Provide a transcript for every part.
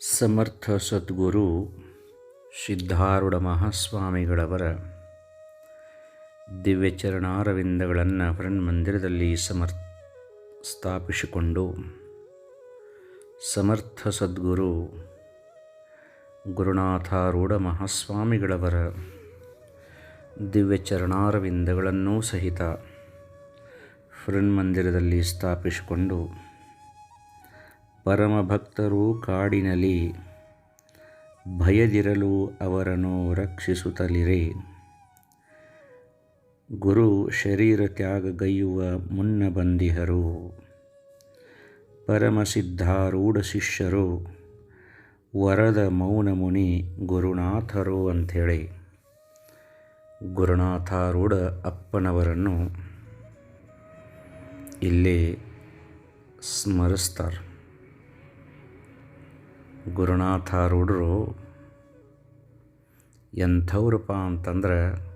ಸಮರ್ಥ ಸದ್ಗುರು ಸಿದ್ಧಾರೂಢ ಮಹಾಸ್ವಾಮಿಗಳವರ ದಿವ್ಯಚರಣಾರವಿಂದಗಳನ್ನು ಮಂದಿರದಲ್ಲಿ ಸಮರ್, ಸ್ಥಾಪಿಸಿಕೊಂಡು ಸಮರ್ಥ ಸದ್ಗುರು ಗುರುನಾಥಾರೂಢ ಮಹಾಸ್ವಾಮಿಗಳವರ ದಿವ್ಯಚರಣಾರವಿಂದಗಳನ್ನೂ ಸಹಿತ ಮಂದಿರದಲ್ಲಿ ಸ್ಥಾಪಿಸಿಕೊಂಡು ಪರಮಭಕ್ತರು ಕಾಡಿನಲ್ಲಿ ಭಯದಿರಲು ಅವರನ್ನು ರಕ್ಷಿಸುತ್ತಲಿರೆ. ಗುರು ಶರೀರ ತ್ಯಾಗಗೈಯುವ ಮುನ್ನ ಬಂದಿಹರು ಪರಮಸಿದ್ಧಾರೂಢ ಶಿಷ್ಯರು ವರದ ಮೌನ ಮುನಿ ಗುರುನಾಥರು ಅಂಥೇಳಿ. ಗುರುನಾಥಾರೂಢ ಅಪ್ಪನವರನ್ನು ಇಲ್ಲಿ ಸ್ಮರಿಸ್ತಾರೆ. ಗುರುನಾಥಾರೂಢರು ಎಂಥವ್ರಪ್ಪ ಅಂತಂದ್ರೆ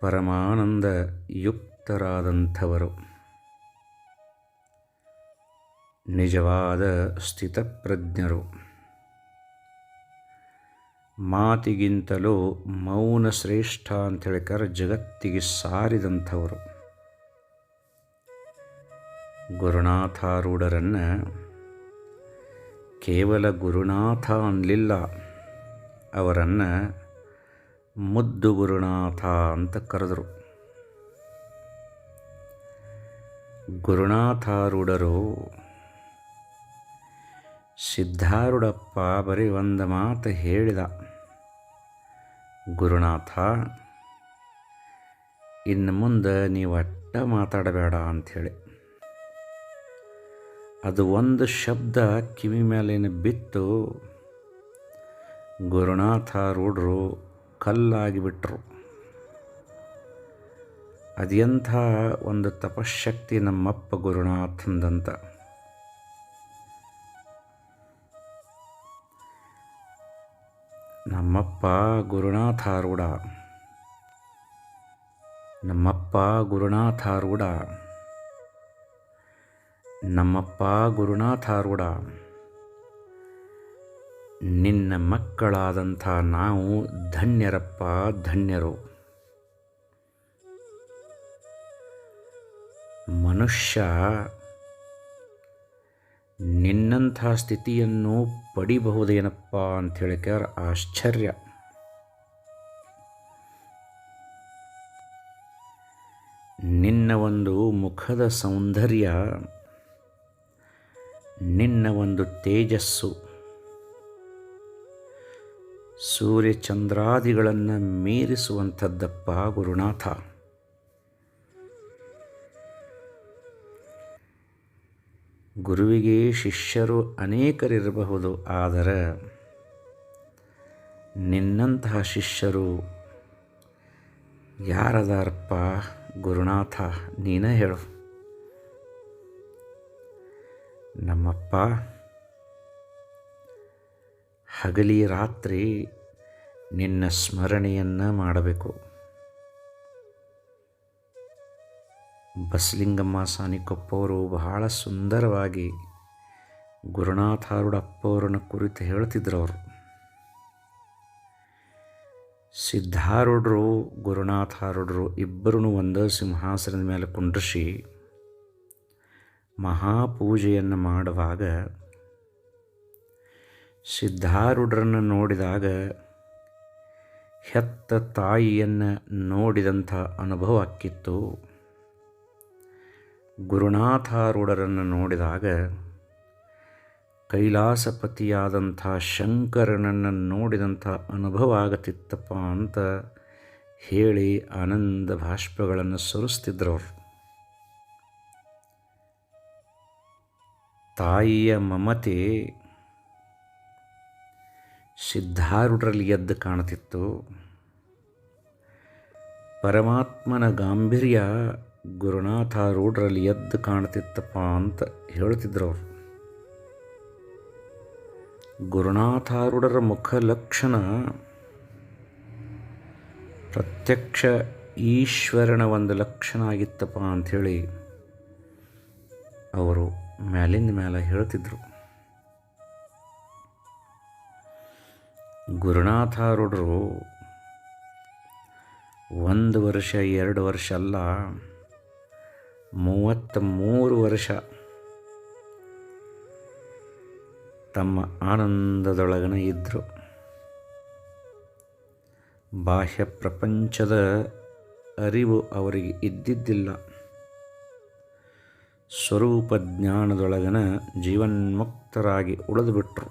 ಪರಮಾನಂದ ಯುಕ್ತರಾದಂಥವರು. ನಿಜವಾದ ಸ್ಥಿತಪ್ರಜ್ಞರು. ಮಾತಿಗಿಂತಲೂ ಮೌನ ಶ್ರೇಷ್ಠ ಅಂತ ಕರ ಜಗತ್ತಿಗೆ ಸಾರಿದಂಥವರು. ಗುರುನಾಥಾರೂಢರನ್ನು ಕೇವಲ ಗುರುನಾಥ ಅನ್ನಲಿಲ್ಲ ಅವರನ್ನು ಮುದ್ದು ಗುರುನಾಥ ಅಂತ ಕರೆದರು. ಗುರುನಾಥಾರೂಢರು ಸಿದ್ಧಾರೂಢಪ್ಪ ಬರೀ ಒಂದು ಮಾತು ಹೇಳಿದ. ಗುರುನಾಥ, ಇನ್ನು ಮುಂದೆ ನೀವು ಅಟ್ಟ ಮಾತಾಡಬೇಡ ಅಂಥೇಳಿ ಅದು ಒಂದು ಶಬ್ದ ಕಿವಿ ಮೇಲೇನು ಬಿತ್ತು. ಗುರುನಾಥ ರೂಢರು ಕಲ್ಲಾಗಿಬಿಟ್ರು ಅದೆಂಥ ಒಂದು ತಪಶಕ್ತಿ ನಮ್ಮಪ್ಪ ಗುರುನಾಥಂದಂತ. ನಮ್ಮಪ್ಪ ಗುರುನಾಥಾರೂಢ ನಮ್ಮಪ್ಪ ಗುರುನಾಥಾರೂಢ ನಮ್ಮಪ್ಪ ಗುರುನಾಥಾರೂಢ ನಿನ್ನ ಮಕ್ಕಳಾದಂಥ ನಾವು ಧನ್ಯರಪ್ಪ ಧನ್ಯರು. ಮನುಷ್ಯ ನಿನ್ನಂಥ ಸ್ಥಿತಿಯನ್ನು ಪಡಿಬಹುದೇನಪ್ಪ ಅಂತ ಅಂಥೇಳಿಕ್ಯಾರ ಆಶ್ಚರ್ಯ. ನಿನ್ನ ಒಂದು ಮುಖದ ಸೌಂದರ್ಯ ನಿನ್ನ ಒಂದು ತೇಜಸ್ಸು. ಸೂರ್ಯಚಂದ್ರಾದಿಗಳನ್ನು ಮೀರಿಸುವಂಥದ್ದಪ್ಪ ಗುರುನಾಥ. ಗುರುವಿಗೆ ಶಿಷ್ಯರು ಅನೇಕರಿರಬಹುದು, ಆದರೆ ನಿನ್ನಂತಹ ಶಿಷ್ಯರು ಯಾರದಾರಪ್ಪ ಗುರುನಾಥ, ನೀನೇ ಹೇಳು. ನಮ್ಮಪ್ಪ, ಹಗಲಿ ರಾತ್ರಿ ನಿನ್ನ ಸ್ಮರಣೆಯನ್ನು ಮಾಡಬೇಕು. ಬಸಲಿಂಗಮ್ಮ ಸಾನಿಕೊಪ್ಪವರು ಬಹಳ ಸುಂದರವಾಗಿ ಗುರುನಾಥಾರೂಢ ಅಪ್ಪವರನ್ನು ಕುರಿತು ಹೇಳ್ತಿದ್ರು ಅವರು. ಸಿದ್ಧಾರೂಢರು ಗುರುನಾಥಾರೂಢರು ಇಬ್ಬರೂ ಒಂದು ಸಿಂಹಾಸನದ ಮೇಲೆ ಕುಂಡ್ರಿಸಿ ಮಹಾಪೂಜೆಯನ್ನು ಮಾಡುವಾಗ ಸಿದ್ಧಾರೂಢರನ್ನು ನೋಡಿದಾಗ ಹೆತ್ತ ತಾಯಿಯನ್ನು ನೋಡಿದಂಥ ಅನುಭವ ಆಕ್ಕಿತ್ತು ಗುರುನಾಥಾರೂಢರನ್ನು ನೋಡಿದಾಗ ಕೈಲಾಸಪತಿಯಾದಂಥ ಶಂಕರನನ್ನು ನೋಡಿದಂಥ ಅನುಭವ ಆಗತಿತ್ತಪ್ಪ ಅಂತ ಹೇಳಿ ಆನಂದ ಭಾಷ್ಪಗಳನ್ನು ಸುರಿಸ್ತಿದ್ರವ್ರು ತಾಯಿಯ ಮಮತೆ ಸಿದ್ಧಾರೂಢರಲ್ಲಿ ಎದ್ದು ಕಾಣುತ್ತಿತ್ತು. ಪರಮಾತ್ಮನ ಗಾಂಭೀರ್ಯ ಗುರುನಾಥಾರೂಢರಲ್ಲಿ ಎದ್ದು ಕಾಣ್ತಿತ್ತಪ್ಪ ಅಂತ ಹೇಳ್ತಿದ್ರು ಅವರು. ಗುರುನಾಥಾರೂಢರ ಮುಖ ಲಕ್ಷಣ ಪ್ರತ್ಯಕ್ಷ ಈಶ್ವರನ ಒಂದು ಲಕ್ಷಣ ಆಗಿತ್ತಪ್ಪ ಅಂಥೇಳಿ ಅವರು ಮ್ಯಾಲಿಂದ ಮ್ಯಾಲ ಹೇಳ್ತಿದ್ರು. ಗುರುನಾಥಾರೂಢರು ಒಂದು ವರ್ಷ, ಎರಡು ವರ್ಷ ಅಲ್ಲ ಮೂವತ್ತ ಮೂರು ವರ್ಷ ತಮ್ಮ ಆನಂದದೊಳಗನೆ ಇದ್ದರು ಬಾಹ್ಯ ಪ್ರಪಂಚದ ಅರಿವು ಅವರಿಗೆ ಇದ್ದಿದ್ದಿಲ್ಲ. ಸ್ವರೂಪ ಜ್ಞಾನದೊಳಗನ ಜೀವನ್ಮುಕ್ತರಾಗಿ ಉಳಿದುಬಿಟ್ರು.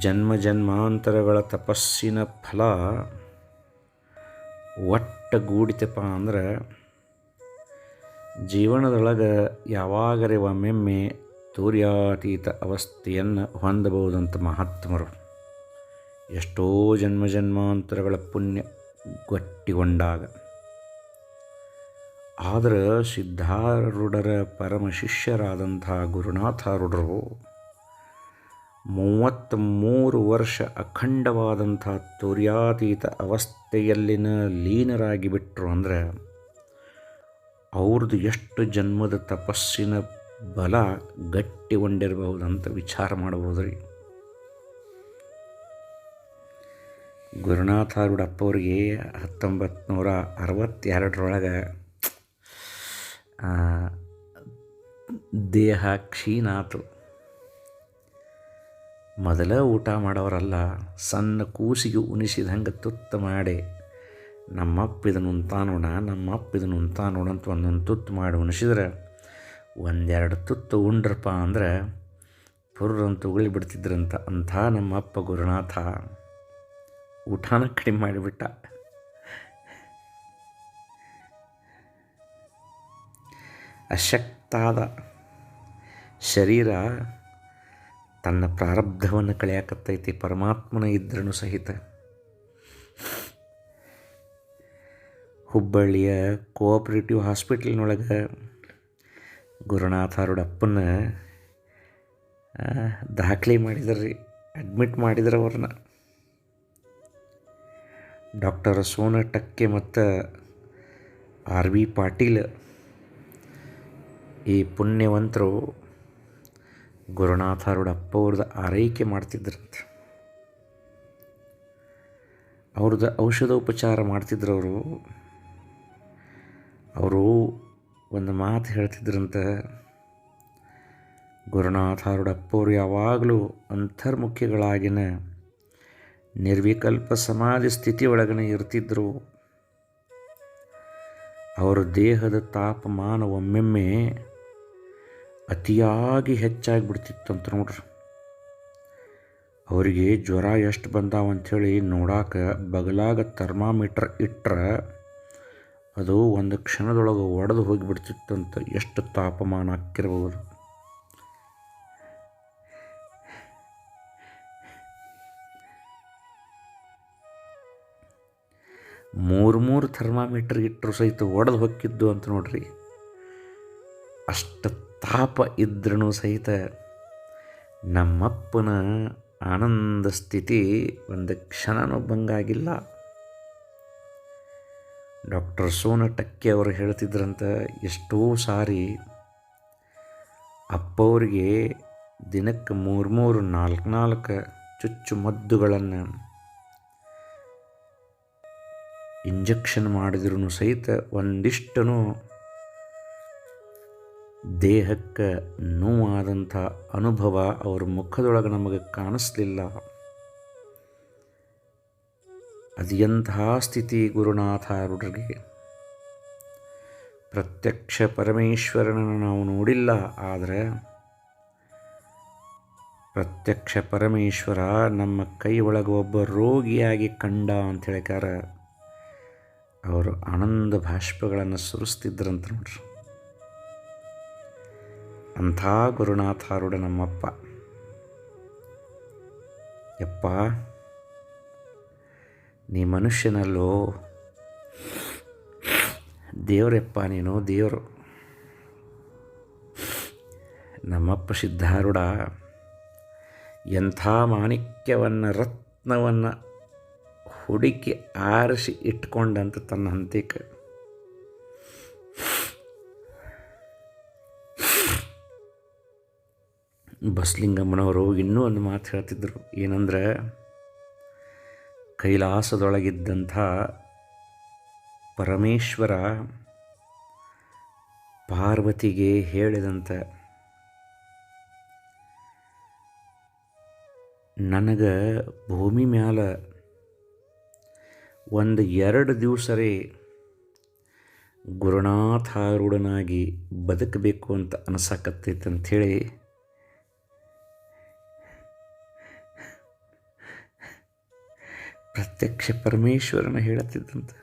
ಜನ್ಮ ಜನ್ಮಾಂತರಗಳ ತಪಸ್ಸಿನ ಫಲ ಒಟ್ಟಗೂಡಿತಪ್ಪ ಅಂದ್ರೆ ಜೀವನದೊಳಗೆ ಯಾವಾಗರೆ ಒಮ್ಮೆಮ್ಮೆ ತೂರ್ಯಾತೀತ ಅವಸ್ಥೆಯನ್ನು ಹೊಂದಬಹುದಂತ ಮಹಾತ್ಮರು. ಎಷ್ಟೋ ಜನ್ಮ ಜನ್ಮಾಂತರಗಳ ಪುಣ್ಯ ಗಟ್ಟಿಗೊಂಡಾಗ ಆದರೆ ಸಿದ್ಧಾರೂಢರ ಪರಮ ಶಿಷ್ಯರಾದಂಥ ಗುರುನಾಥಾರೂಢರು ಮೂವತ್ತ್ಮೂರು ವರ್ಷ ಅಖಂಡವಾದಂಥ ತುರ್ಯಾತೀತ ಅವಸ್ಥೆಯಲ್ಲಿನ ಲೀನರಾಗಿ ಬಿಟ್ಟರು ಅಂದರೆ ಅವ್ರದ್ದು ಎಷ್ಟು ಜನ್ಮದ ತಪಸ್ಸಿನ ಬಲ ಗಟ್ಟಿಗೊಂಡಿರಬಹುದಂತ ವಿಚಾರ ಮಾಡಬಹುದು ರೀ ಗುರುನಾಥ ಅವ್ರಿಗೆ ಹತ್ತೊಂಬತ್ತು ನೂರ ಅರವತ್ತೆರಡರೊಳಗೆ ದೇಹ ಕ್ಷೀಣಾತು. ಮೊದಲ ಊಟ ಮಾಡೋರಲ್ಲ, ಸಣ್ಣ ಕೂಸಿಗೆ ಉಣಿಸಿದಂಗೆ ತುತ್ತು ಮಾಡಿ ನಮ್ಮಪ್ಪ ಇದನ್ನು ಉಣ್ತಾ ನೋಡ ನಮ್ಮಪ್ಪ ಇದನ್ನು ನೋಡಂತ ಒಂದೊಂದು ತುತ್ತು ಮಾಡಿ ಉಣಿಸಿದ್ರೆ, ಒಂದೆರಡು ತುತ್ತು ಉಂಡ್ರಪ್ಪ ಅಂದ್ರೆ, ಪುರ್ರಂತ ಉಗುಳಿ ಬಿಡ್ತಿದ್ರಂತ ಅಂಥ ನಮ್ಮಪ್ಪ ಗುರುನಾಥ. ಊಟನ ಕಡಿಮೆ ಮಾಡಿಬಿಟ್ಟ. ಅಶಕ್ತಾದ ಶರೀರ ತನ್ನ ಪ್ರಾರಬ್ಧವನ್ನು ಕಳೆಯಕತ್ತೈತಿ, ಪರಮಾತ್ಮನ ಇದ್ರೂ ಸಹಿತ. ಹುಬ್ಬಳ್ಳಿಯ ಕೋಆಪ್ರೇಟಿವ್ ಹಾಸ್ಪಿಟ್ಲಿನೊಳಗೆ ಗುರುನಾಥಾರೂಢಪ್ಪನ ದಾಖಲೆ ಮಾಡಿದ್ರಿ, ಅಡ್ಮಿಟ್ ಮಾಡಿದ್ರು ಅವ್ರನ್ನ. ಡಾಕ್ಟರ್ ಸೋನ ಟಕ್ಕೆ ಮತ್ತು ಆರ್ ವಿ ಪಾಟೀಲ್ ಈ ಪುಣ್ಯವಂತರು ಗುರುನಾಥಾರೂಢಪ್ಪ ಅವ್ರದ್ದು ಆರೈಕೆ ಮಾಡ್ತಿದ್ರಂತೆ. ಅವ್ರದ್ದು ಔಷಧೋಪಚಾರ ಮಾಡ್ತಿದ್ರು ಅವರು ಅವರು ಒಂದು ಮಾತು ಹೇಳ್ತಿದ್ರಂತೆ ಗುರುನಾಥಾರೂಢಪ್ಪ ಅವರು ಯಾವಾಗಲೂ ಅಂತರ್ಮುಖಿಗಳಾಗಿನ ನಿರ್ವಿಕಲ್ಪ ಸಮಾಧಿ ಸ್ಥಿತಿ ಒಳಗನೆ ಇರ್ತಿದ್ದರು ಅವರ ದೇಹದ ತಾಪಮಾನ ಒಮ್ಮೆಮ್ಮೆ ಅತಿಯಾಗಿ ಹೆಚ್ಚಾಗಿ ಬಿಡ್ತಿತ್ತಂತ ನೋಡ್ರಿ. ಅವರಿಗೆ ಜ್ವರ ಎಷ್ಟು ಬಂದಾವ ಅಂಥೇಳಿ ನೋಡಾಕ ಬಗಲಾಗ ಥರ್ಮಾಮೀಟ್ರ್ ಇಟ್ಟರೆ ಅದು ಒಂದು ಕ್ಷಣದೊಳಗೆ ಒಡೆದು ಹೋಗಿಬಿಡ್ತಿತ್ತಂತ ಎಷ್ಟು ತಾಪಮಾನ ಹಾಕಿರ್ಬೋದು. ಮೂರು ಮೂರು ಥರ್ಮಾಮೀಟ್ರ್ ಇಟ್ಟರು ಸಹಿತ ಒಡೆದು ಹೊಕ್ಕಿದ್ದು ಅಂತ ನೋಡ್ರಿ. ಅಷ್ಟು ತಾಪ ಇದ್ರೂ ಸಹಿತ ನಮ್ಮಪ್ಪನ ಆನಂದ ಸ್ಥಿತಿ ಒಂದು ಕ್ಷಣನೂ ಬಂಗಾಗಿಲ್ಲ ಡಾಕ್ಟರ್ ಸೋನ ಟಕ್ಕೆ ಅವರು ಹೇಳ್ತಿದ್ರಂತ ಎಷ್ಟೋ ಸಾರಿ ಅಪ್ಪವ್ರಿಗೆ ದಿನಕ್ಕೆ ಮೂರು ಮೂರು ನಾಲ್ಕು ನಾಲ್ಕು ಚುಚ್ಚು ಮದ್ದುಗಳನ್ನು ಇಂಜೆಕ್ಷನ್ ಮಾಡಿದ್ರೂ ಸಹಿತ ಒಂದಿಷ್ಟೂ ದೇಹಕ್ಕೆ ನೋವಾದಂಥ ಅನುಭವ ಅವ್ರ ಮುಖದೊಳಗೆ ನಮಗೆ ಕಾಣಿಸ್ಲಿಲ್ಲ. ಅದು ಎಂತಹ ಸ್ಥಿತಿ ಗುರುನಾಥಾರೂಢರಿಗೆ ಪ್ರತ್ಯಕ್ಷ ಪರಮೇಶ್ವರನನ್ನು ನಾವು ನೋಡಿಲ್ಲ, ಆದರೆ ಪ್ರತ್ಯಕ್ಷ ಪರಮೇಶ್ವರ ನಮ್ಮ ಕೈ ಒಳಗೆ ಒಬ್ಬ ರೋಗಿಯಾಗಿ ಕಂಡ ಅಂತ ಹೇಳಿಕಾರ ಅವರು ಆನಂದ ಭಾಷ್ಪಗಳನ್ನು ಸುರಿಸ್ತಿದ್ರಂತ ನೋಡ್ರಿ. ಅಂಥ ಗುರುನಾಥಾರೂಢ ನಮ್ಮಪ್ಪ. ಯಪ್ಪ, ನೀ ಮನುಷ್ಯನಲ್ಲೋ? ದೇವರಪ್ಪ ನೀನು, ದೇವರು. ನಮ್ಮಪ್ಪ ಸಿದ್ಧಾರುಡ ಎಂಥ ಮಾಣಿಕ್ಯವನ್ನು, ರತ್ನವನ್ನು ಹುಡುಕಿ ಆರಿಸಿ ಇಟ್ಕೊಂಡಂತ ತನ್ನ ಹಂತಿಕ ಬಸಲಿಂಗಮ್ಮನವರು ಇನ್ನೂ ಒಂದು ಮಾತು ಹೇಳ್ತಿದ್ರು. ಏನಂದ್ರೆ, ಕೈಲಾಸದೊಳಗಿದ್ದಂಥ ಪರಮೇಶ್ವರ ಪಾರ್ವತಿಗೆ ಹೇಳಿದಂತ, ನನಗೆ ಭೂಮಿ ಮ್ಯಾಲ ಒಂದು ಎರಡು ದಿವಸ ರೀ ಗುರುನಾಥಾರೂಢನಾಗಿ ಬದುಕಬೇಕು ಅಂತ ಅನಿಸಕತ್ತೈತೆ ಅಂಥೇಳಿ ಪ್ರತ್ಯಕ್ಷ ಪರಮೇಶ್ವರನ ಹೇಳುತ್ತಿದ್ದಂತೆ.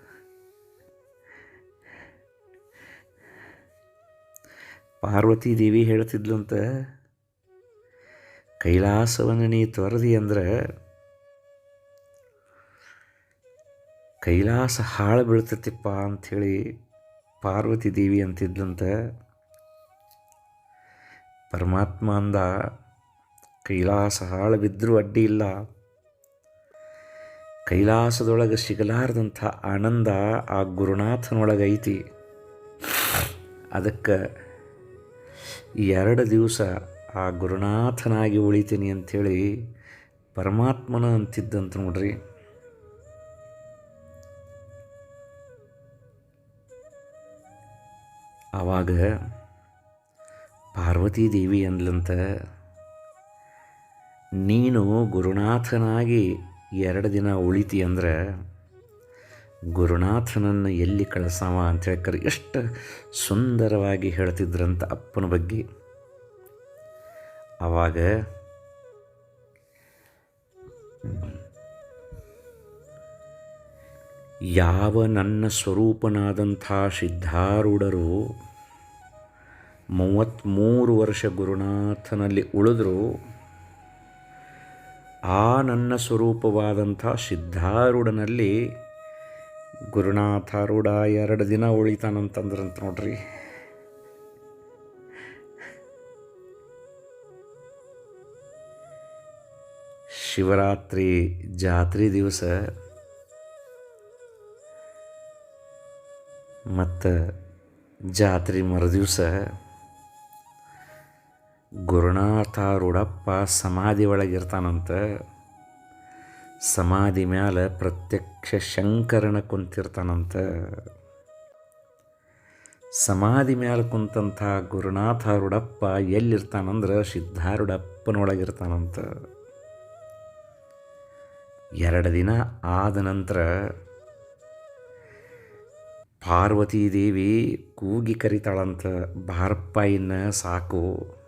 ಪಾರ್ವತಿ ದೇವಿ ಹೇಳ್ತಿದ್ಲಂತ ಕೈಲಾಸವನ್ನು ನೀ ತೊರೆದಿ ಅಂದ್ರೆ, ಕೈಲಾಸ ಹಾಳು ಬೀಳ್ತತಿಪ್ಪ ಅಂಥೇಳಿ ಪಾರ್ವತಿ ದೇವಿ ಅಂತಿದ್ಲಂತ, ಪರಮಾತ್ಮ ಅಂದ, ಕೈಲಾಸ ಹಾಳು ಬಿದ್ದರೂ ಅಡ್ಡಿ ಇಲ್ಲ. ಕೈಲಾಸದೊಳಗೆ ಸಿಗಲಾರದಂಥ ಆನಂದ ಆ ಗುರುನಾಥನೊಳಗೆ ಐತಿ ಅದಕ್ಕೆ ಎರಡು ದಿವಸ ಆ ಗುರುನಾಥನಾಗಿ ಉಳಿತೀನಿ ಅಂಥೇಳಿ ಪರಮಾತ್ಮನ ಅಂತಿದ್ದಂತ ನೋಡ್ರಿ. ಆವಾಗ ಪಾರ್ವತೀ ದೇವಿ ಅಂದ್ಲಂತ, ನೀನು ಗುರುನಾಥನಾಗಿ ಎರಡು ದಿನ ಉಳಿತಿ ಅಂದ್ರೆ ಗುರುನಾಥನನ್ನು ಎಲ್ಲಿ ಕಳಿಸವ ಅಂತ ಹೇಳ್ಕರೆ ಎಷ್ಟು ಸುಂದರವಾಗಿ ಹೇಳ್ತಿದ್ರಂತ ಅಪ್ಪನ ಬಗ್ಗೆ ಆವಾಗ ಯಾವ ನನ್ನ ಸ್ವರೂಪನಾದಂಥ ಸಿದ್ಧಾರೂಢರು ಮೂವತ್ತ್ಮೂರು ವರ್ಷ ಗುರುನಾಥನಲ್ಲಿ ಉಳಿದ್ರು ಆ ನನ್ನ ಸ್ವರೂಪವಾದಂಥ ಸಿದ್ಧಾರೂಢನಲ್ಲಿ ಗುರುನಾಥಾರೂಢ ಎರಡು ದಿನ ಉಳಿತಾನಂತಂದ್ರಂತ ನೋಡ್ರಿ. ಶಿವರಾತ್ರಿ ಜಾತ್ರೆ ದಿವಸ ಮತ್ತು ಜಾತ್ರೆ ಮರುದಿವಸ ಗುರುನಾಥಾರೂಢಪ್ಪ ಸಮಾಧಿ ಒಳಗಿರ್ತಾನಂತ, ಸಮಾಧಿ ಮ್ಯಾಲ ಪ್ರತ್ಯಕ್ಷ ಶಂಕರನ ಕುಂತಿರ್ತಾನಂತ. ಸಮಾಧಿ ಮ್ಯಾಲೆ ಕುಂತಂಥ ಗುರುನಾಥಾರೂಢಪ್ಪ ಎಲ್ಲಿರ್ತಾನಂದ್ರೆ ಸಿದ್ಧಾರೂಢಪ್ಪನೊಳಗಿರ್ತಾನಂತ. ಎರಡು ದಿನ ಆದ ನಂತರ ಪಾರ್ವತೀ ದೇವಿ ಕೂಗಿ ಕರಿತಾಳಂತ, ಬಾರಪ್ಪ ಇನ್ನು ಸಾಕು.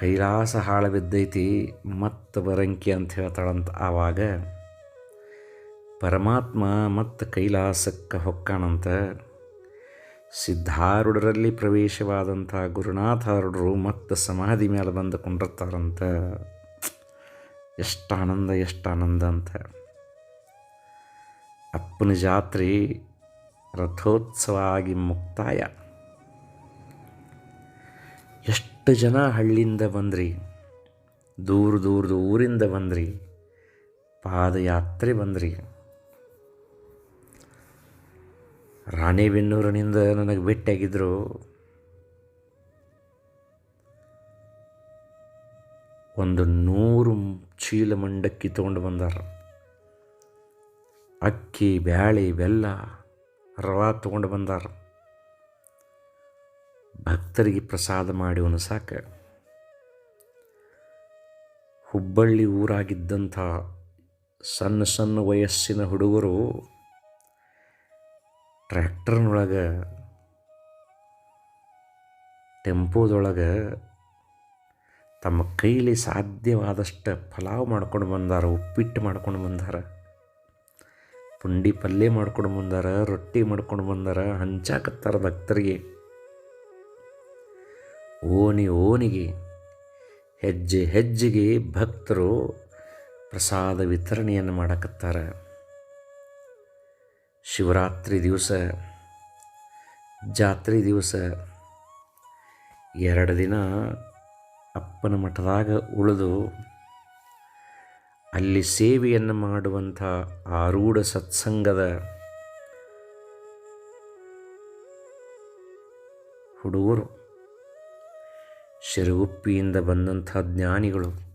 ಕೈಲಾಸ ಹಾಳು ಬಿದ್ದೈತಿ ಮತ್ತು ಬರಂಕಿ ಅಂತ ಹೇಳ್ತಾಳಂತ ಆವಾಗ, ಪರಮಾತ್ಮ ಮತ್ತು ಕೈಲಾಸಕ್ಕೆ ಹೊಕ್ಕಾಣಂತ ಸಿದ್ಧಾರೂಢರಲ್ಲಿ ಪ್ರವೇಶವಾದಂಥ ಗುರುನಾಥಾರೂಢರು ಮತ್ತು ಸಮಾಧಿ ಮೇಲೆ ಬಂದು ಕೊಂಡಿರ್ತಾರಂತ. ಎಷ್ಟು ಆನಂದ ಎಷ್ಟು ಆನಂದ ಅಂತ. ಅಪ್ಪನ ಜಾತ್ರೆ ರಥೋತ್ಸವ ಆಗಿ ಮುಕ್ತಾಯ. ಎಷ್ಟು ಜನ ಹಳ್ಳಿಯಿಂದ ಬಂದ್ರಿ, ದೂರ ದೂರದ ಊರಿಂದ ಬಂದ್ರಿ, ಪಾದಯಾತ್ರೆ ಬಂದ್ರಿ. ರಾಣೆಬೆನ್ನೂರಿನಿಂದ ನನಗೆ ಭೇಟಿಯಾಗಿದ್ದರು ಒಂದು ನೂರು ಚೀಲ ಮಂಡಕ್ಕಿ ತೊಗೊಂಡು ಬಂದಾರ. ಅಕ್ಕಿ, ಬ್ಯಾಳಿ, ಬೆಲ್ಲ, ರವಾ ತೊಗೊಂಡು ಬಂದಾರ. ಭಕ್ತರಿಗೆ ಪ್ರಸಾದ ಮಾಡಿವನು ಸಾಕ. ಹುಬ್ಬಳ್ಳಿ ಊರಾಗಿದ್ದಂಥ ಸಣ್ಣ ಸಣ್ಣ ವಯಸ್ಸಿನ ಹುಡುಗರು ಟ್ರ್ಯಾಕ್ಟರ್ನೊಳಗೆ, ಟೆಂಪೋದೊಳಗೆ ತಮ್ಮ ಕೈಲಿ ಸಾಧ್ಯವಾದಷ್ಟು ಪಲಾವ್ ಮಾಡ್ಕೊಂಡು ಬಂದಾರ, ಉಪ್ಪಿಟ್ಟು ಮಾಡ್ಕೊಂಡು ಬಂದಾರ, ಪುಂಡಿ ಪಲ್ಯ ಮಾಡ್ಕೊಂಡು ಬಂದಾರ, ರೊಟ್ಟಿ ಮಾಡ್ಕೊಂಡು ಬಂದಾರ ಹಂಚಾಕತ್ತಾರ ಭಕ್ತರಿಗೆ. ಓಣಿ ಓಣಿಗೆ, ಹೆಜ್ಜೆ ಹೆಜ್ಜೆಗೆ ಭಕ್ತರು ಪ್ರಸಾದ ವಿತರಣೆಯನ್ನು ಮಾಡಕತ್ತಾರ. ಶಿವರಾತ್ರಿ ದಿವಸ, ಜಾತ್ರೆ ದಿವಸ, ಎರಡು ದಿನ ಅಪ್ಪನ ಮಠದಾಗ ಉಳಿದು ಅಲ್ಲಿ ಸೇವೆಯನ್ನು ಮಾಡುವಂಥ ಆರೂಢ ಸತ್ಸಂಗದ ಹುಡುಗರು. ಶಿರಗುಪ್ಪಿಯಿಂದ ಬಂದಂಥ ಜ್ಞಾನಿಗಳು.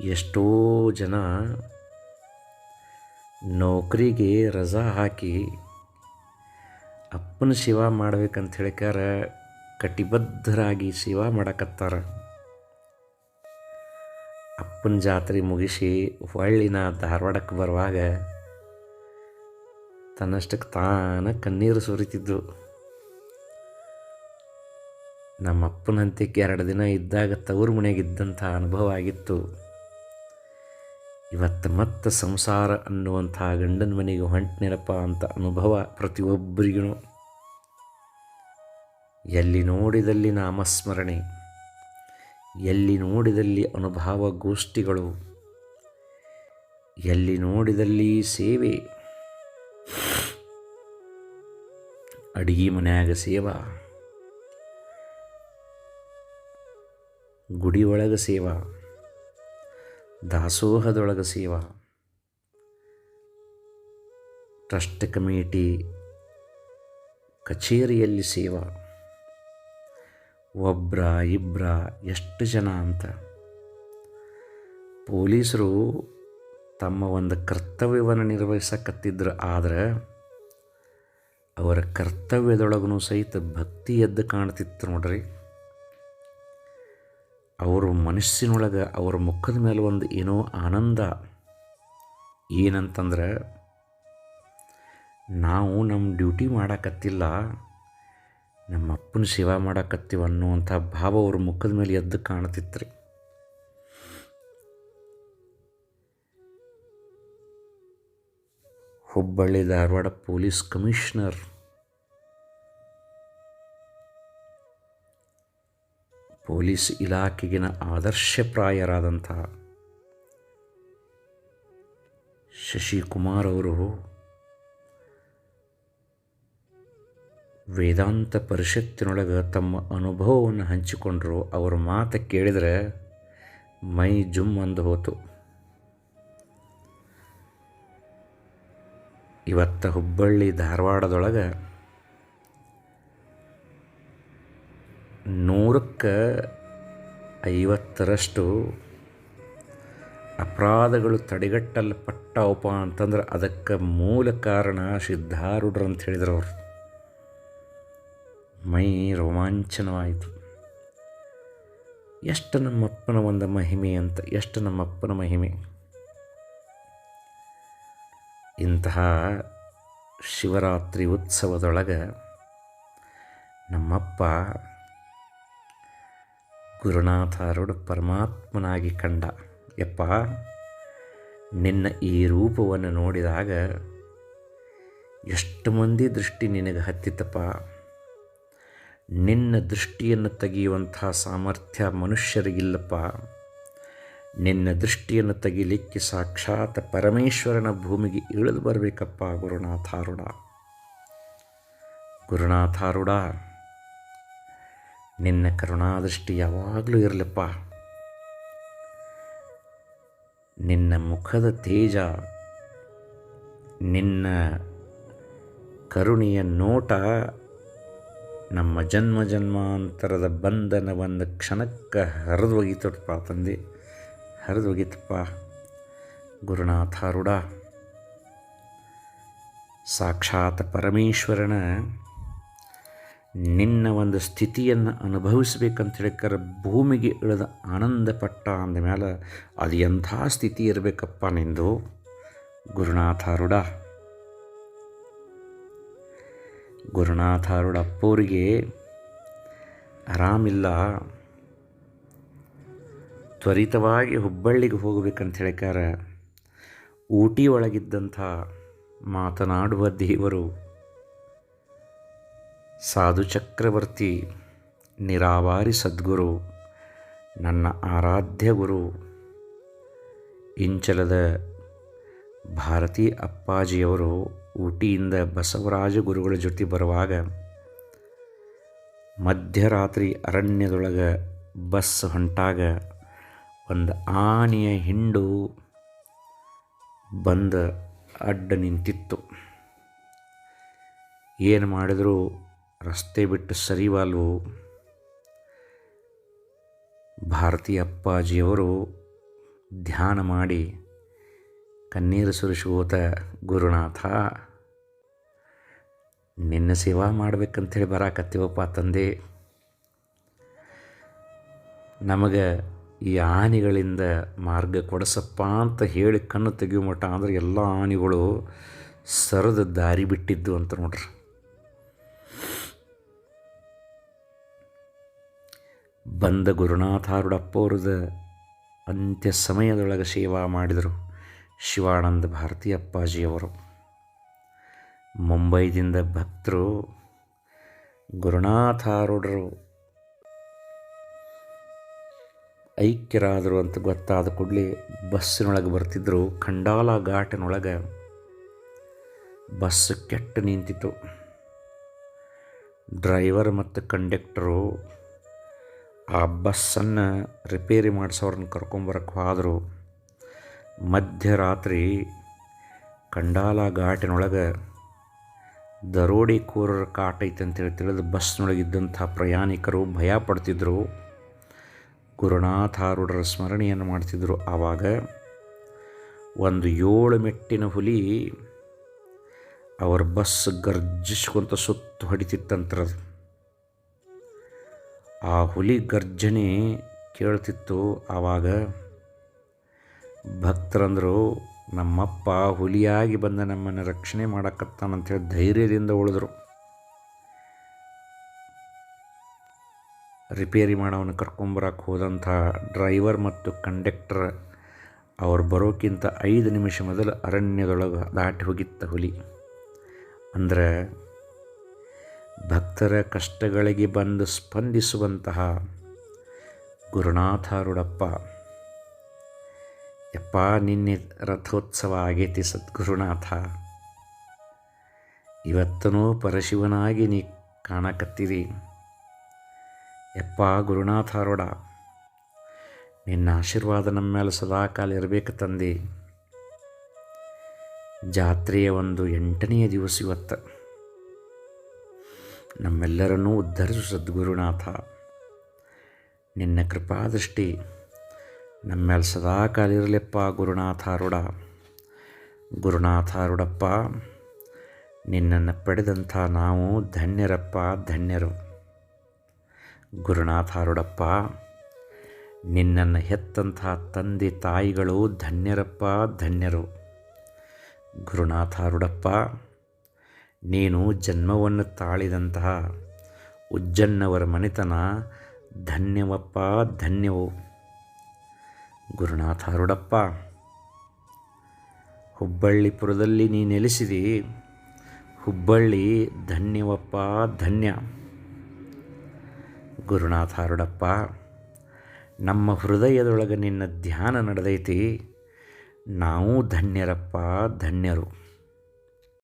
ಎಷ್ಟೋ ಜನ ನೌಕರಿಗೆ ರಜಾ ಹಾಕಿ ಅಪ್ಪನ ಸೇವಾ ಮಾಡ್ಬೇಕಂತ ಹೇಳಿಕಾರ ಕಟಿಬದ್ಧರಾಗಿ ಸೇವಾ ಮಾಡಕತ್ತಾರ. ಅಪ್ಪನ ಜಾತ್ರೆ ಮುಗಿಸಿ ಹೊಳ್ಳಿನ ಧಾರವಾಡಕ್ಕೆ ಬರುವಾಗ ತನ್ನಷ್ಟಕ್ಕೆ ತಾನ ಕಣ್ಣೀರು ಸುರಿತಿದ್ದು. ನಮ್ಮ ಅಪ್ಪನಂತೆ ಎರಡು ದಿನ ಇದ್ದಾಗ ತವರು ಮನೆಗಿದ್ದಂಥ ಅನುಭವ ಆಗಿತ್ತು. ಇವತ್ತು ಮತ್ತೆ ಸಂಸಾರ ಅನ್ನುವಂಥ ಗಂಡನ ಮನೆಗೆ ಹೊಂಟ್ನೆರಪ್ಪ ಅಂತ ಅನುಭವ ಪ್ರತಿಯೊಬ್ಬರಿಗೂ ಎಲ್ಲಿ ನೋಡಿದಲ್ಲಿ ನಾಮಸ್ಮರಣೆ, ಎಲ್ಲಿ ನೋಡಿದಲ್ಲಿ ಅನುಭವ ಗೋಷ್ಠಿಗಳು, ಎಲ್ಲಿ ನೋಡಿದಲ್ಲಿ ಸೇವೆ. ಅಡಿಗೆ ಮನೆಯಾಗ ಸೇವಾ. ಗುಡಿ ಒಳಗೆ ಸೇವಾ, ದಾಸೋಹದೊಳಗೆ ಸೇವಾ, ಟ್ರಸ್ಟ್ ಕಮಿಟಿ, ಕಚೇರಿಯಲ್ಲಿ ಸೇವಾ ಒಬ್ಬರ ಇಬ್ಬರ ಎಷ್ಟು ಜನ ಅಂತ. ಪೊಲೀಸರು ತಮ್ಮ ಒಂದು ಕರ್ತವ್ಯವನ್ನು ನಿರ್ವಹಿಸಕತ್ತಿದ್ರು, ಆದರೆ ಅವರ ಕರ್ತವ್ಯದೊಳಗೂ ಸಹಿತ ಭಕ್ತಿ ಎದ್ದು ಕಾಣ್ತಿತ್ತು ನೋಡ್ರಿ. ಅವ್ರ ಮನಸ್ಸಿನೊಳಗೆ ಅವ್ರ ಮುಖದ ಮೇಲೆ ಒಂದು ಏನೋ ಆನಂದ. ಏನಂತಂದ್ರೆ, ನಾವು ನಮ್ಮ ಡ್ಯೂಟಿ ಮಾಡಕತ್ತಿಲ್ಲ, ನಮ್ಮ ಅಪ್ಪನ ಸೇವಾ ಮಾಡಕತ್ತೀವಿ ಅನ್ನುವಂಥ ಭಾವ ಅವ್ರ ಮುಖದ ಮೇಲೆ ಎದ್ದು ಕಾಣ್ತಿತ್ತು ರೀ Hubballi Dharwad police commissioner police ಇಲಾಖೆಗಿನ ಆದರ್ಶಪ್ರಾಯರಾದಂಥ ಶಶಿಕುಮಾರ್ ಅವರು ವೇದಾಂತ ಪರಿಷತ್ತಿನೊಳಗೆ ತಮ್ಮ ಅನುಭವವನ್ನು ಹಂಚಿಕೊಂಡರು. ಅವರ ಮಾತು ಕೇಳಿದರೆ ಮೈ ಜುಮ್ ಅಂದು ಹೋತು. ಇವತ್ತು ಹುಬ್ಬಳ್ಳಿ ಧಾರವಾಡದೊಳಗೆ ನೂರಕ್ಕೆ ಐವತ್ತರಷ್ಟು ಅಪರಾಧಗಳು ತಡೆಗಟ್ಟಲ್ಪಟ್ಟವಪ್ಪ ಅಂತಂದ್ರೆ ಅದಕ್ಕೆ ಮೂಲ ಕಾರಣ ಸಿದ್ಧಾರೂಢರು ಅಂತ ಹೇಳಿದ್ರು ಅವರು. ಮೈ ರೋಮಾಂಚನವಾಯಿತು. ಎಷ್ಟು ನಮ್ಮಪ್ಪನ ಒಂದು ಮಹಿಮೆ ಅಂತ, ಎಷ್ಟು ನಮ್ಮಪ್ಪನ ಮಹಿಮೆ. ಇಂತಹ ಶಿವರಾತ್ರಿ ಉತ್ಸವದೊಳಗೆ ನಮ್ಮಪ್ಪ ಗುರುನಾಥಾರುಡು ಪರಮಾತ್ಮನಾಗಿ ಕಂಡ. ಯಪ್ಪ, ನಿನ್ನ ಈ ರೂಪವನ್ನು ನೋಡಿದಾಗ ಎಷ್ಟು ಮಂದಿ ದೃಷ್ಟಿ ನಿನಗೆ ಹತ್ತಿತಪ್ಪ ನಿನ್ನ ದೃಷ್ಟಿಯನ್ನು ತೆಗೆಯುವಂಥ ಸಾಮರ್ಥ್ಯ ಮನುಷ್ಯರಿಗಿಲ್ಲಪ್ಪ. ನಿನ್ನ ದೃಷ್ಟಿಯನ್ನು ತೆಗಿಲಿಕ್ಕೆ ಸಾಕ್ಷಾತ್ ಪರಮೇಶ್ವರನ ಭೂಮಿಗೆ ಇಳಿದು ಬರಬೇಕಪ್ಪ ಗುರುನಾಥಾರುಡ ಗುರುನಾಥಾರುಡ ನಿನ್ನ ಕರುಣಾದೃಷ್ಟಿ ಯಾವಾಗಲೂ ಇರಲಪ್ಪ. ನಿನ್ನ ಮುಖದ ತೇಜ, ನಿನ್ನ ಕರುಣೆಯ ನೋಟ, ನಮ್ಮ ಜನ್ಮ ಜನ್ಮಾಂತರದ ಬಂಧನ ಒಂದು ಕ್ಷಣಕ್ಕೆ ಹರಿದು ಒಗಿತಪ್ಪ ತಂದೆ ಹರಿದು ಒಗಿತಪ್ಪ ಗುರುನಾಥಾರುಡ ಸಾಕ್ಷಾತ್ ಪರಮೇಶ್ವರನ ನಿನ್ನ ಒಂದು ಸ್ಥಿತಿಯನ್ನು ಅನುಭವಿಸ್ಬೇಕಂತ ಹೇಳಿಕರ ಭೂಮಿಗೆ ಇಳಿದ ಆನಂದ ಪಟ್ಟ ಅಂದಮೇಲೆ ಅದು ಎಂಥ ಸ್ಥಿತಿ ಇರಬೇಕಪ್ಪ ನಿಂದು? ಗುರುನಾಥಾರುಡ ಗುರುನಾಥಾರುಡ ಅಪ್ಪೋರಿಗೆ ಆರಾಮಿಲ್ಲ. ತ್ವರಿತವಾಗಿ ಹುಬ್ಬಳ್ಳಿಗೆ ಹೋಗಬೇಕಂತ ಹೇಳಿಕಾರ ಊಟಿ ಒಳಗಿದ್ದಂಥ ಮಾತನಾಡುವ ದೇವರು ಸಾಧು ಚಕ್ರವರ್ತಿ, ನಿರಾವಾರಿ ಸದ್ಗುರು, ನನ್ನ ಆರಾಧ್ಯ ಗುರು. ಇಂಚಲದ ಭಾರತೀ ಅಪ್ಪಾಜಿಯವರು ಊಟಿಯಿಂದ ಬಸವರಾಜ ಗುರುಗಳ ಜೊತೆ ಬರುವಾಗ ಮಧ್ಯರಾತ್ರಿ ಅರಣ್ಯದೊಳಗೆ ಬಸ್ ಹೊಂಟಾಗ ಒಂದು ಆನೆಯ ಹಿಂಡು ಬಂದ ಅಡ್ಡ ನಿಂತಿತ್ತು. ಏನು ಮಾಡಿದ್ರು? ರಸ್ತೆ ಬಿಟ್ಟು ಸರಿವಾಲ್ವು ಭಾರತೀಯ ಅಪ್ಪಾಜಿಯವರು ಧ್ಯಾನ ಮಾಡಿ ಕಣ್ಣೀರು ಸುರಿಸುವುತ ಗುರುನಾಥ, ನಿನ್ನ ಸೇವಾ ಮಾಡ್ಬೇಕಂತೇಳಿ ಬರಾಕತ್ತೀವಪ್ಪ ತಂದೆ. ನಮಗೆ ಈ ಆನೆಗಳಿಂದ ಮಾರ್ಗ ಕೊಡಿಸಪ್ಪ ಅಂತ ಹೇಳಿ ಕಣ್ಣು ತೆಗಿಯೋ ಮಟ್ಟ ಅಂದರೆ ಎಲ್ಲ ಆನೆಗಳು ಸರದ ದಾರಿ ಬಿಟ್ಟಿದ್ದು ಅಂತ ನೋಡ್ರಿ. ಬಂದ ಗುರುನಾಥಾರುಡಪ್ಪ ಅವ್ರದ ಅಂತ್ಯ ಸಮಯದೊಳಗೆ ಸೇವಾ ಮಾಡಿದರು ಶಿವಾನಂದ ಭಾರತಿ ಅಪ್ಪಾಜಿಯವರು. ಮುಂಬೈದಿಂದ ಭಕ್ತರು ಗುರುನಾಥಾರುಡರು ಐಕ್ಯರಾದರು ಅಂತ ಗೊತ್ತಾದ ಕೂಡಲೇ ಬಸ್ಸಿನೊಳಗೆ ಬರ್ತಿದ್ದರು ಖಂಡಾಲ ಘಾಟಿನೊಳಗೆ ಬಸ್ ಕೆಟ್ಟು ನಿಂತಿತ್ತು. ಡ್ರೈವರ್ ಮತ್ತು ಕಂಡಕ್ಟರು ಆ ಬಸ್ಸನ್ನು ರಿಪೇರಿ ಮಾಡಿಸೋರನ್ನ ಕರ್ಕೊಂಬರಕ್ಕೆ ಹೋದರು. ಮಧ್ಯರಾತ್ರಿ ಕಂಡಾಲ ಘಾಟಿನೊಳಗೆ ದರೋಡೆಕೋರರ ಕಾಟ ಐತೆ ಅಂತೇಳಿ ತಿಳಿದು ಬಸ್ನೊಳಗಿದ್ದಂಥ ಪ್ರಯಾಣಿಕರು ಭಯ ಪಡ್ತಿದ್ರು. ಗುರುನಾಥಾರುಡರ ಸ್ಮರಣೆಯನ್ನು ಮಾಡ್ತಿದ್ರು. ಆವಾಗ ಒಂದು ಏಳು ಮೆಟ್ಟಿನ ಹುಲಿ ಅವರ ಬಸ್ ಗರ್ಜಿಸ್ಕೊಂತ ಸುತ್ತು ಹೊಡಿತಿತ್ತಂತ್ರದ ಆ ಹುಲಿ ಗರ್ಜನೆ ಕೇಳ್ತಿತ್ತು ಆವಾಗ. ಭಕ್ತರಂದರು, ನಮ್ಮಪ್ಪ ಹುಲಿಯಾಗಿ ಬಂದ ನಮ್ಮನ್ನು ರಕ್ಷಣೆ ಮಾಡಕತ್ತಾನಂಥೇಳಿ ಧೈರ್ಯದಿಂದ ಉಳಿದ್ರು. ರಿಪೇರಿ ಮಾಡೋವನ್ನು ಕರ್ಕೊಂಬರಕ್ಕೆ ಹೋದಂಥ ಡ್ರೈವರ್ ಮತ್ತು ಕಂಡಕ್ಟರ್ ಅವ್ರು ಬರೋಕ್ಕಿಂತ ಐದು ನಿಮಿಷ ಮೊದಲು ಅರಣ್ಯದೊಳಗೆ ದಾಟಿ ಹೋಗಿತ್ತ ಹುಲಿ. ಅಂದರೆ ಭಕ್ತರ ಕಷ್ಟಗಳಿಗೆ ಬಂದು ಸ್ಪಂದಿಸುವಂತಹ ಗುರುನಾಥಾರುಡಪ್ಪ, ಯಪ್ಪ, ನಿನ್ನೆ ರಥೋತ್ಸವ ಆಗೈತಿ ಸದ್ಗುರುನಾಥ. ಇವತ್ತನೂ ಪರಶಿವನಾಗಿ ನೀ ಕಾಣಕತ್ತೀರಿ. ಯಪ್ಪ, ಗುರುನಾಥಾರೋಡ, ನಿನ್ನ ಆಶೀರ್ವಾದ ನಮ್ಮ ಮೇಲೆ ಸದಾಕಾಲ ಇರಬೇಕು ತಂದೆ. ಜಾತ್ರೆಯ ಒಂದು ಎಂಟನೆಯ ದಿವಸ ಇವತ್ತು. ನಮ್ಮೆಲ್ಲರನ್ನೂ ಉದ್ಧರಿಸು ಸದ್ಗುರುನಾಥ. ನಿನ್ನ ಕೃಪಾದೃಷ್ಟಿ ನಮ್ಮ ನಮ್ಮೆಲ್ಲ ಸದಾಕಾಲ ಇರಲಿಪ್ಪ ಗುರುನಾಥಾರುಡ ಗುರುನಾಥಾರುಡಪ್ಪ ನಿನ್ನನ್ನು ಪಡೆದಂಥ ನಾವು ಧನ್ಯರಪ್ಪ, ಧನ್ಯರು. ಗುರುನಾಥಾರುಡಪ್ಪ ನಿನ್ನನ್ನು ಹೆತ್ತಂಥ ತಂದೆ ತಾಯಿಗಳು ಧನ್ಯರಪ್ಪ, ಧನ್ಯರು. ಗುರುನಾಥಾರುಡಪ್ಪ ನೀನು ಜನ್ಮವನ್ನು ತಾಳಿದಂತಹ ಉಜ್ಜನ್ನವರ ಮನೆತನ ಧನ್ಯವಪ್ಪ ಧನ್ಯವು. ಗುರುನಾಥಾರುಡಪ್ಪ ಹುಬ್ಬಳ್ಳಿಪುರದಲ್ಲಿ ನೀ ನೆಲೆಸಿದಿ, ಹುಬ್ಬಳ್ಳಿ ಧನ್ಯವಪ್ಪ ಧನ್ಯ. ಗುರುನಾಥಾರುಡಪ್ಪ ನಮ್ಮ ಹೃದಯದೊಳಗೆ ನಿನ್ನ ಧ್ಯಾನ ನಡೆದೈತಿ, ನಾವು ಧನ್ಯರಪ್ಪ ಧನ್ಯರು.